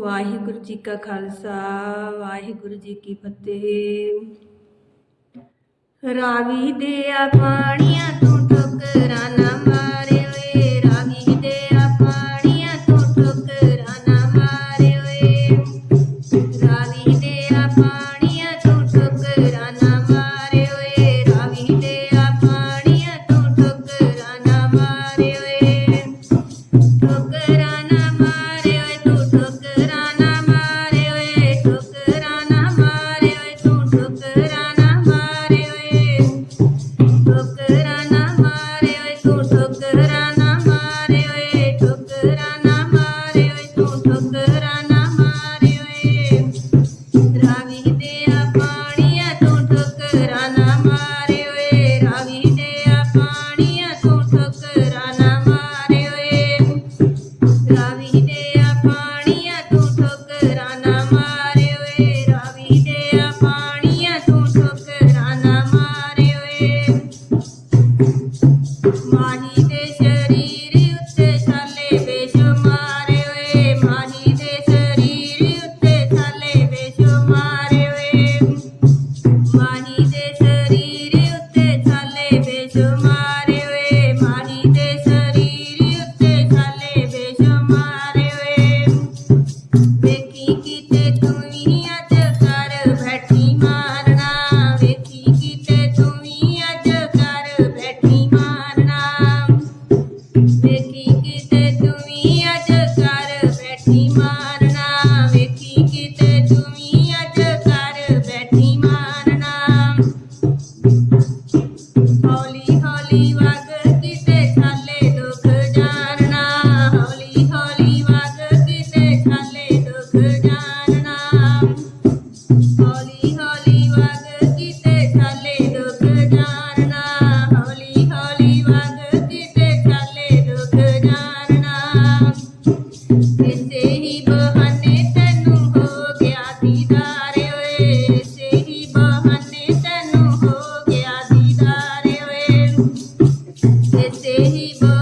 ਵਾਹਿਗੁਰੂ ਜੀ ਕਾ ਖਾਲਸਾ ਵਾਹਿਗੁਰੂ ਜੀ ਕੀ ਫਤਿਹ। ਰਾਵੀ ਦੇ ਆ ਪਾਣੀਆਂ ਤੂੰ ਟੁਕਰਾਨਾ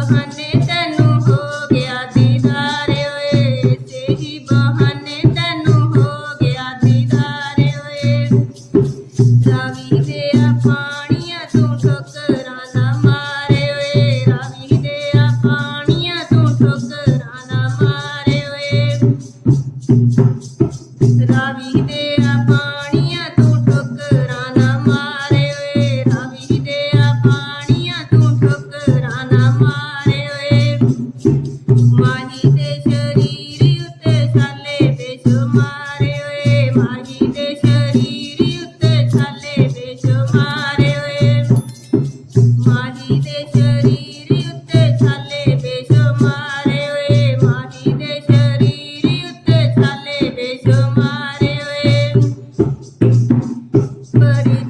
honey. but it